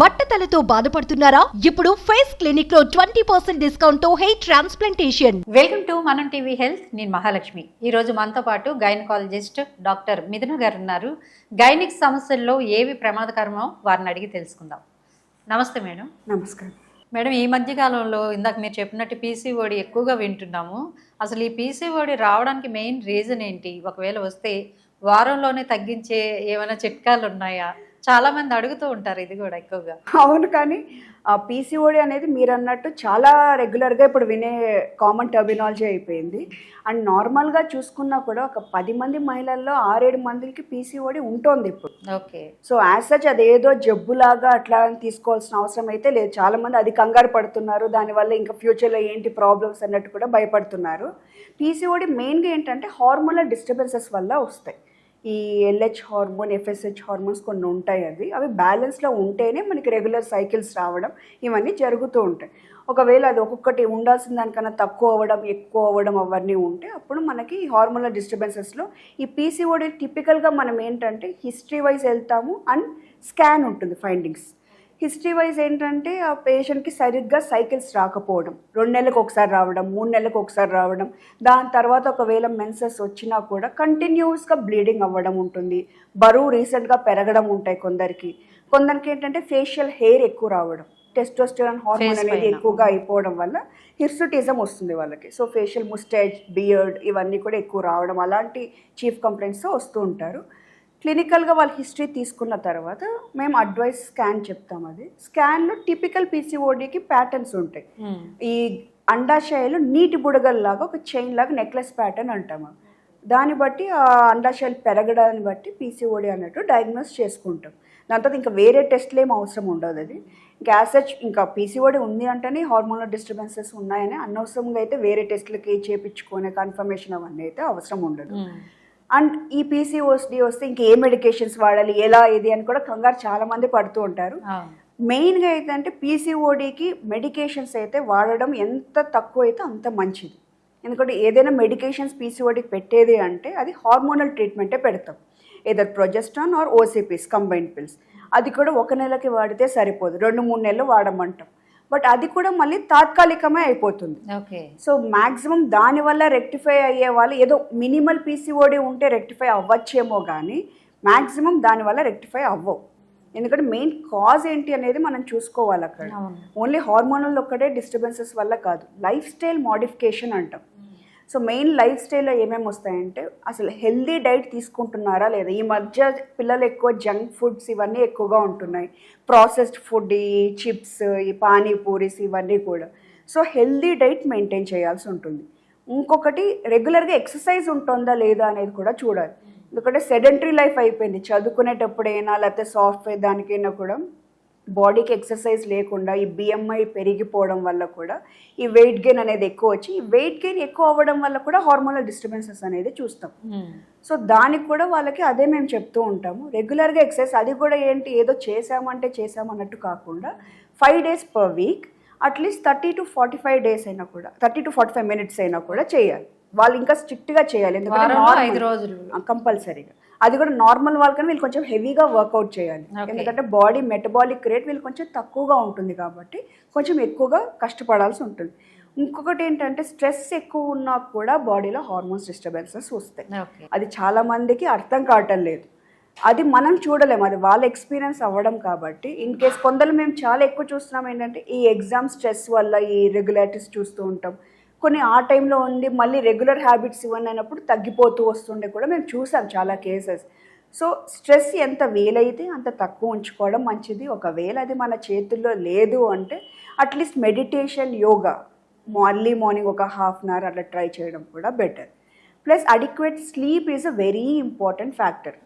బట్టతలతో బాధపడుతున్నారా? ఇప్పుడు ఫేస్ క్లినిక్లో ట్వంటీ పర్సెంట్ డిస్కౌంట్తో హెయిర్ ట్రాన్స్ప్లాంటేషన్. వెల్కమ్ టు మనం టీవీ హెల్త్. నేను మహాలక్ష్మి. ఈరోజు మనతో పాటు గైనకాలజిస్ట్ డాక్టర్ మిథున గారు ఉన్నారు. గైనిక్ సమస్యల్లో ఏవి ప్రమాదకరమో వారిని అడిగి తెలుసుకుందాం. నమస్తే మేడం. నమస్కారం. మేడం ఈ మధ్య కాలంలో ఇందాక మీరు చెప్పినట్టు పీసీఓడి ఎక్కువగా వింటున్నాము. అసలు ఈ పీసీఓడి రావడానికి మెయిన్ రీజన్ ఏంటి? ఒకవేళ వస్తే వారంలోనే తగ్గించే ఏమైనా చిట్కాలు ఉన్నాయా? చాలా మంది అడుగుతూ ఉంటారు ఇది కూడా ఎక్కువగా. అవును కానీ పీసీఓడి అనేది మీరు అన్నట్టు చాలా రెగ్యులర్గా ఇప్పుడు వినే కామన్ టర్మినాలజీ అయిపోయింది. అండ్ నార్మల్గా చూసుకున్నా కూడా ఒక పది మంది మహిళల్లో ఆరేడు మందికి పీసీఓడి ఉంటుంది ఇప్పుడు. ఓకే. సో యాజ్ సచ్ అదేదో జబ్బులాగా అట్లా తీసుకోవాల్సిన అవసరం అయితే లేదు. చాలా మంది అది కంగారు పడుతున్నారు. దానివల్ల ఇంకా ఫ్యూచర్లో ఏంటి ప్రాబ్లమ్స్ అన్నట్టు కూడా భయపడుతున్నారు. పీసీఓడి మెయిన్గా ఏంటంటే హార్మోనల్ డిస్టర్బెన్సెస్ వల్ల వస్తాయి. ఈ ఎల్హెచ్ హార్మోన్ ఎఫ్ఎస్హెచ్ హార్మోన్స్ కొన్ని ఉంటాయి అవి. అవి బ్యాలెన్స్లో ఉంటేనే మనకి రెగ్యులర్ సైకిల్స్ రావడం ఇవన్నీ జరుగుతూ ఉంటాయి. ఒకవేళ అది ఒక్కొక్కటి ఉండాల్సిన దానికన్నా తక్కువ అవ్వడం ఎక్కువ అవ్వడం అవన్నీ ఉంటే అప్పుడు మనకి హార్మోనల్ డిస్టర్బెన్సెస్లో ఈ పీసీఓడి టిపికల్గా మనం ఏంటంటే హిస్టరీ వైజ్ వెళ్తాము అండ్ స్కాన్ ఉంటుంది ఫైండింగ్స్ హిస్టరీ వైజ్ ఏంటంటే ఆ పేషెంట్కి సరిగ్గా సైకిల్స్ రాకపోవడం. రెండు నెలలకు ఒకసారి రావడం మూడు నెలలకు ఒకసారి రావడం. దాని తర్వాత ఒకవేళ మెన్సెస్ వచ్చినా కూడా కంటిన్యూస్గా బ్లీడింగ్ అవ్వడం ఉంటుంది. బరువు రీసెంట్గా పెరగడం ఉంటాయి కొందరికి. కొందరికి ఏంటంటే ఫేషియల్ హెయిర్ ఎక్కువ రావడం. టెస్టోస్టెరాన్ హార్మోన్ అనేది. ఎక్కువగా అయిపోవడం వల్ల హిర్సుటిజం వస్తుంది వాళ్ళకి. సో ఫేషియల్ ముస్టేజ్ బియర్డ్ ఇవన్నీ కూడా ఎక్కువ రావడం. అలాంటి చీఫ్ కంప్లైంట్స్ వస్తూ ఉంటారు. క్లినికల్గా వాళ్ళ హిస్టరీ తీసుకున్న తర్వాత మేము అడ్వైస్ స్కాన్ చెప్తాం అది. స్కాన్లో టిపికల్ పీసీఓడికి ప్యాటర్న్స్ ఉంటాయి. ఈ అండాశయాలు నీటి బుడగల్లాగా ఒక చైన్ లాగా నెక్లెస్ ప్యాటర్న్ అంటాము దాన్ని బట్టి ఆ అండాశయాలు పెరగడాన్ని బట్టి పీసీఓడి అన్నట్టు డయాగ్నోస్ చేసుకుంటాం. దాని తర్వాత ఇంకా వేరే టెస్ట్లు ఏం అవసరం ఉండదు అది. గ్యాసెచ్ ఇంకా పీసీఓడి ఉంది అంటేనే హార్మోనల్ డిస్టర్బెన్సెస్ ఉన్నాయని అనవసరంగా అయితే వేరే టెస్ట్లకి చేపించుకునే కన్ఫర్మేషన్ అవన్నీ అయితే అవసరం ఉండదు. అండ్ ఈ పీసీఓస్డి వస్తే ఇంక ఏ మెడికేషన్స్ వాడాలి ఎలా ఇది అని కూడా కంగారు చాలా మంది పడుతూ ఉంటారు. మెయిన్గా అయితే అంటే పీసీఓడికి మెడికేషన్స్ అయితే వాడడం ఎంత తక్కువ అయితే అంత మంచిది. ఎందుకంటే ఏదైనా మెడికేషన్స్ పీసీఓడికి పెట్టేది అంటే అది హార్మోనల్ ట్రీట్మెంటే పెడతాం. Either progesterone or OCPs combined pills అది కూడా ఒక నెలకి వాడితే సరిపోదు. రెండు మూడు నెలలు వాడమంటాం. బట్ అది కూడా మళ్ళీ తాత్కాలికమే అయిపోతుంది. ఓకే. సో మ్యాక్సిమం దానివల్ల రెక్టిఫై అయ్యే వాళ్ళు ఏదో మినిమల్ పీసీఓడి ఉంటే రెక్టిఫై అవ్వచ్చేమో కానీ మ్యాక్సిమం దానివల్ల రెక్టిఫై అవ్వవు. ఎందుకంటే మెయిన్ కాజ్ ఏంటి అనేది మనం చూసుకోవాలి అక్కడ. ఓన్లీ హార్మోనల్ ఒక్కటే డిస్టర్బెన్సెస్ వల్ల కాదు. లైఫ్ స్టైల్ మోడిఫికేషన్ అంటాం. సో మెయిన్ లైఫ్ స్టైల్లో ఏమేమి వస్తాయంటే అసలు హెల్దీ డైట్ తీసుకుంటున్నారా లేదా? ఈ మధ్య పిల్లలు ఎక్కువ జంక్ ఫుడ్స్ ఇవన్నీ ఎక్కువగా ఉంటున్నాయి. ప్రాసెస్డ్ ఫుడ్ ఈ చిప్స్ ఈ పానీపూరీస్ ఇవన్నీ కూడా. సో హెల్దీ డైట్ మెయింటైన్ చేయాల్సి ఉంటుంది. ఇంకొకటి రెగ్యులర్గా ఎక్సర్సైజ్ ఉంటుందా లేదా అనేది కూడా చూడాలి. ఎందుకంటే సెడెంటరీ లైఫ్ అయిపోయింది. చదువుకునేటప్పుడైనా లేకపోతే సాఫ్ట్వేర్ దానికైనా కూడా బాడీకి ఎక్సర్సైజ్ లేకుండా ఈ బిఎంఐ పెరిగిపోవడం వల్ల కూడా ఈ వెయిట్ గెయిన్ అనేది ఎక్కువ వచ్చి ఈ వెయిట్ గెయిన్ ఎక్కువ అవ్వడం వల్ల కూడా హార్మోనల్ డిస్టర్బెన్సెస్ అనేది చూస్తాం. సో దానికి కూడా వాళ్ళకి అదే మేము చెప్తూ ఉంటాము. రెగ్యులర్గా ఎక్సర్సైజ్ అది కూడా ఏంటి ఏదో చేసామంటే చేసామన్నట్టు కాకుండా five days per week at least thirty to forty five days అయినా కూడా thirty to forty five minutes అయినా కూడా చేయాలి. వాళ్ళు ఇంకా స్ట్రిక్ట్గా చేయాలి. ఐదు ఎందుకంటే రోజులు. కంపల్సరీగా. అది కూడా నార్మల్ వాళ్ళకన్నా వీళ్ళు కొంచెం హెవీగా వర్కౌట్ చేయాలి. ఎందుకంటే బాడీ మెటబాలిక్ రేట్ వీళ్ళు కొంచెం తక్కువగా ఉంటుంది కాబట్టి కొంచెం ఎక్కువగా కష్టపడాల్సి ఉంటుంది. ఇంకొకటి ఏంటంటే స్ట్రెస్ ఎక్కువ ఉన్నా కూడా బాడీలో హార్మోన్స్ డిస్టర్బెన్సెస్ వస్తాయి. అది చాలా మందికి అర్థం కావటం లేదు. అది మనం చూడలేము అది వాళ్ళ ఎక్స్పీరియన్స్ అవ్వడం కాబట్టి ఇన్ కేస్ కొందరు మేము చాలా ఎక్కువ చూస్తున్నాం ఏంటంటే ఈ ఎగ్జామ్ స్ట్రెస్ వల్ల ఈ రెగ్యులారిటీస్ చూస్తూ ఉంటాం. కొన్ని ఆ టైంలో ఉండి మళ్ళీ రెగ్యులర్ హ్యాబిట్స్ ఇవన్నీ అయినప్పుడు తగ్గిపోతూ వస్తుండే కూడా మేము చూసాం చాలా కేసెస్. సో స్ట్రెస్ ఎంత వీలైతే అంత తక్కువ ఉంచుకోవడం మంచిది. ఒకవేళ అది మన చేతుల్లో లేదు అంటే అట్లీస్ట్ మెడిటేషన్ యోగా మళ్ళీ మార్నింగ్ ఒక హాఫ్ అన్ అవర్ అట్లా ట్రై చేయడం కూడా better. Plus adequate sleep is a very important factor.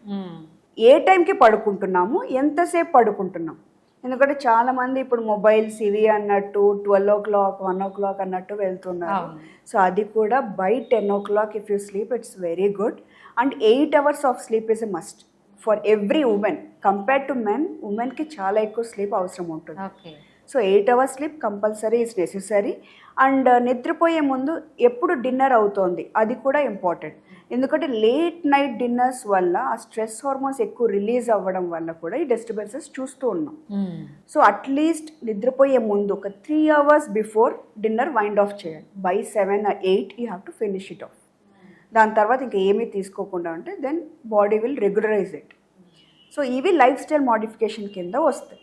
ఏ టైంకి పడుకుంటున్నాము? ఎంతసేపు పడుకుంటున్నాం? ఎందుకంటే చాలా మంది ఇప్పుడు మొబైల్స్ ఇవి అన్నట్టు twelve o'clock one o'clock అన్నట్టు వెళ్తున్నారు. సో అది కూడా by ten o'clock if you sleep it's very good. And eight hours of sleep is a must for every women. Compare to men ఉమెన్కి చాలా ఎక్కువ sleep అవసరం ఉంటుంది. So eight hours sleep compulsory is necessary. And నిద్రపోయే ముందు ఎప్పుడు dinner అవుతోంది అది కూడా ఇంపార్టెంట్. ఎందుకంటే లేట్ నైట్ డిన్నర్స్ వల్ల ఆ స్ట్రెస్ హార్మోన్స్ ఎక్కువ రిలీజ్ అవ్వడం వల్ల కూడా ఈ డిస్టర్బెన్సెస్ చూస్తూ ఉన్నాం. సో అట్లీస్ట్ నిద్రపోయే ముందు ఒక three hours before dinner wind off చేయాలి. By seven eight you have to finish it off దాని తర్వాత ఇంకా ఏమీ తీసుకోకుండా ఉంటే then body will regularize it so ఇవి లైఫ్ స్టైల్ మోడిఫికేషన్ కింద వస్తాయి.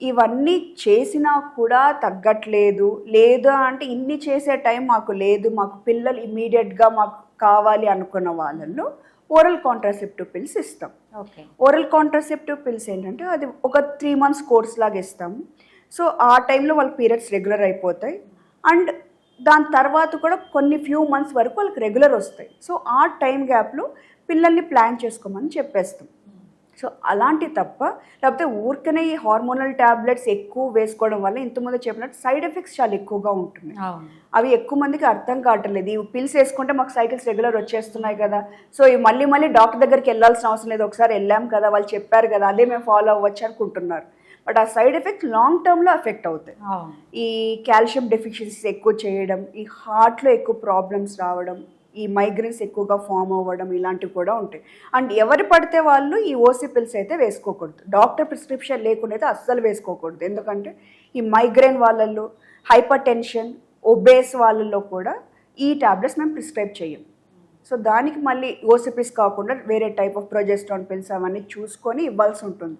ఇవన్నీ చేసినా కూడా తగ్గట్లేదు. లేదు అంటే ఇన్ని చేసే టైం మాకు లేదు. మాకు పిల్లలు ఇమీడియట్గా మాకు కావాలి అనుకున్న వాళ్ళల్లో ఓరల్ కాంట్రాసెప్టివ్ పిల్స్ ఇస్తాం. ఓకే. ఓరల్ కాంట్రాసెప్టివ్ పిల్స్ ఏంటంటే అది ఒక త్రీ మంత్స్ కోర్స్ లాగా ఇస్తాము సో ఆ టైంలో వాళ్ళ పీరియడ్స్ రెగ్యులర్ అయిపోతాయి. అండ్ దాని తర్వాత కూడా కొన్ని ఫ్యూ మంత్స్ వరకు వాళ్ళకి రెగ్యులర్ వస్తాయి. సో ఆ టైం గ్యాప్లో పిల్లల్ని ప్లాన్ చేసుకోమని చెప్పేస్తాం. సో అలాంటి తప్ప లేకపోతే ఊరికనే ఈ హార్మోనల్ ట్యాబ్లెట్స్ ఎక్కువ వేసుకోవడం వల్ల ఇంతకుముందు చెప్పినట్టు సైడ్ ఎఫెక్ట్స్ చాలా ఎక్కువగా అవును. అవి ఎక్కువ మందికి అర్థం కావట్లేదు. ఈ పిల్స్ వేసుకుంటే మాకు సైకిల్స్ రెగ్యులర్ వచ్చేస్తున్నాయి కదా. సో ఇవి మళ్ళీ మళ్ళీ డాక్టర్ దగ్గరికి వెళ్ళాల్సిన అవసరం లేదు. ఒకసారి వెళ్ళాం కదా వాళ్ళు చెప్పారు కదా అదే మేము ఫాలో అవ్వచ్చు అనుకుంటున్నారు. బట్ ఆ సైడ్ ఎఫెక్ట్ లాంగ్ టర్మ్లో ఎఫెక్ట్ అవుతాయి. ఈ కాల్షియం డెఫిషియన్సీస్ ఎక్కువ చేయడం ఈ హార్ట్లో ఎక్కువ ప్రాబ్లమ్స్ రావడం ఈ మైగ్రేన్స్ ఎక్కువగా ఫామ్ అవ్వడం ఇలాంటివి కూడా ఉంటాయి. అండ్ ఎవరు పడితే వాళ్ళు ఈ ఓసీ పిల్స్ అయితే వేసుకోకూడదు. డాక్టర్ ప్రిస్క్రిప్షన్ లేకుండా అయితే అస్సలు వేసుకోకూడదు. ఎందుకంటే ఈ మైగ్రేన్ వాళ్ళల్లో హైపర్ టెన్షన్ ఒబేస్ వాళ్ళల్లో కూడా ఈ టాబ్లెట్స్ మేము ప్రిస్క్రైబ్ చేయం సో దానికి మళ్ళీ ఓసిపిస్ కాకుండా వేరే టైప్ ఆఫ్ ప్రొజెస్ట్రాన్ పిల్స్ అవన్నీ చూసుకొని ఇవ్వాల్సి ఉంటుంది.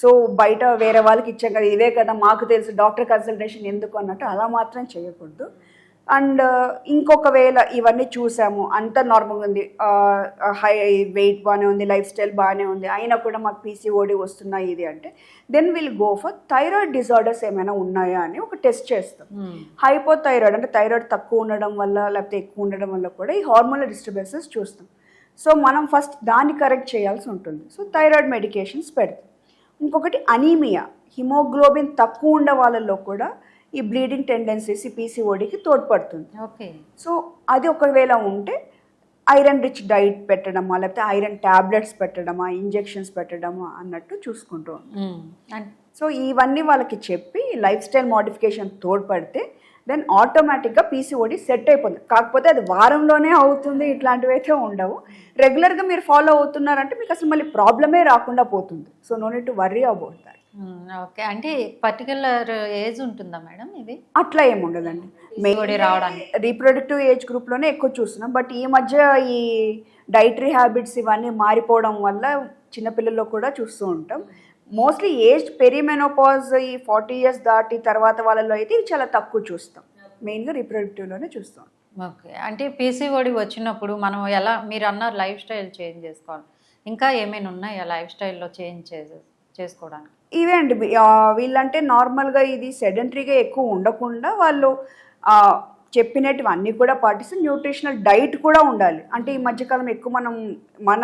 సో బయట వేరే వాళ్ళకి ఇచ్చాం కదా ఇవే కదా మాకు తెలుసు డాక్టర్ కన్సల్టేషన్ ఎందుకు అన్నట్టు అలా మాత్రం చేయకూడదు. అండ్ ఇంకొకవేళ ఇవన్నీ చూసాము. అంత నార్మల్గా ఉంది. హై వెయిట్ బాగానే ఉంది లైఫ్ స్టైల్ బాగానే ఉంది. అయినా కూడా మాకు పీసీఓడి వస్తున్నాయి ఇది అంటే then will go for thyroid disorders ఏమైనా ఉన్నాయా అని ఒక టెస్ట్ చేస్తాం. హైపోథైరాయిడ్ అంటే థైరాయిడ్ తక్కువ ఉండడం వల్ల లేకపోతే ఎక్కువ ఉండడం వల్ల కూడా ఈ హార్మోనల్ డిస్టర్బెన్సెస్ చూస్తాం. సో మనం ఫస్ట్ దాన్ని కరెక్ట్ చేయాల్సి ఉంటుంది. సో థైరాయిడ్ మెడికేషన్స్ పెడతాం. ఇంకొకటి అనీమియా హిమోగ్లోబిన్ తక్కువ ఉండే వాళ్ళల్లో కూడా ఈ బ్లీడింగ్ టెండెన్సీస్ ఈ పీసీఓడికి తోడ్పడుతుంది. ఓకే. సో అది ఒకవేళ ఉంటే ఐరన్ రిచ్ డైట్ పెట్టడమా లేకపోతే ఐరన్ ట్యాబ్లెట్స్ పెట్టడమా ఇంజెక్షన్స్ పెట్టడమా అన్నట్టు చూసుకుంటూ ఉంటాం. సో ఇవన్నీ వాళ్ళకి చెప్పి లైఫ్ స్టైల్ మోడిఫికేషన్ తోడ్పడితే దెన్ ఆటోమేటిక్గా పీసీఓడి సెట్ అయిపోతుంది. కాకపోతే అది వారంలోనే అవుతుంది. ఇట్లాంటివి అయితే ఉండవు. రెగ్యులర్గా మీరు ఫాలో అవుతున్నారంటే మీకు అసలు మళ్ళీ ప్రాబ్లమే రాకుండా పోతుంది. So no need to worry about that okay అంటే పర్టికులర్ ఏజ్ ఉంటుందా మేడం ఇది? అట్లా ఏమి ఉండదండి. రావడానికి. రీప్రొడక్టివ్ ఏజ్ గ్రూప్లోనే ఎక్కువ చూస్తున్నాం. బట్ ఈ మధ్య ఈ డైటరీ హ్యాబిట్స్ ఇవన్నీ మారిపోవడం వల్ల చిన్నపిల్లల్లో కూడా చూస్తూ ఉంటాం. మోస్ట్లీ ఏజ్ పెరిమెనోపాజ్ ఈ ఫార్టీ ఇయర్స్ దాటి తర్వాత వాళ్ళలో అయితే ఇవి చాలా తక్కువ చూస్తాం. మెయిన్గా రీప్రొడక్టివ్లోనే చూస్తాం. ఓకే అంటే పీసీఓడి వచ్చినప్పుడు మనం ఎలా మీరు అన్నారు లైఫ్ స్టైల్ చేంజ్ చేసుకోవాలి. ఇంకా ఏమైనా ఉన్నాయా లైఫ్ స్టైల్లో చేంజ్ చేసే చేసుకోవడానికి? ఇవే అండి. వీళ్ళంటే నార్మల్గా ఇది సెడెంటరీగా ఎక్కువ ఉండకుండా వాళ్ళు అన్నీ కూడా పాటిస్తే న్యూట్రిషనల్ డైట్ కూడా ఉండాలి. అంటే ఈ మధ్యకాలం ఎక్కువ మనం మన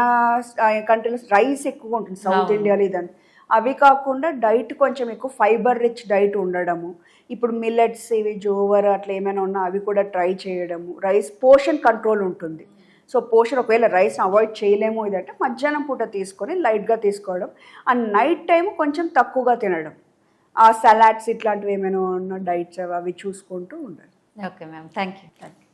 కంట్రీలో రైస్ ఎక్కువ ఉంటుంది. సౌత్. ఇండియాలో ఇదని అవి కాకుండా డైట్ కొంచెం ఎక్కువ ఫైబర్ రిచ్ డైట్ ఉండడము. ఇప్పుడు మిల్లెట్స్ ఇవి జోవర్ అట్లా ఏమైనా ఉన్నా అవి కూడా ట్రై చేయడము. రైస్ పోషన్ కంట్రోల్ ఉంటుంది. సో పోషన్ ఒకవేళ రైస్ అవాయిడ్ చేయలేము ఇదంటే మధ్యాహ్నం పూట తీసుకొని లైట్గా తీసుకోవడం. అండ్ నైట్ టైం కొంచెం తక్కువగా తినడం. ఆ సలాడ్స్ ఇట్లాంటివి ఏమైనా ఉన్న డైట్స్ అవి చూసుకుంటూ ఉండాలి. Okay ma'am. Thank you thank you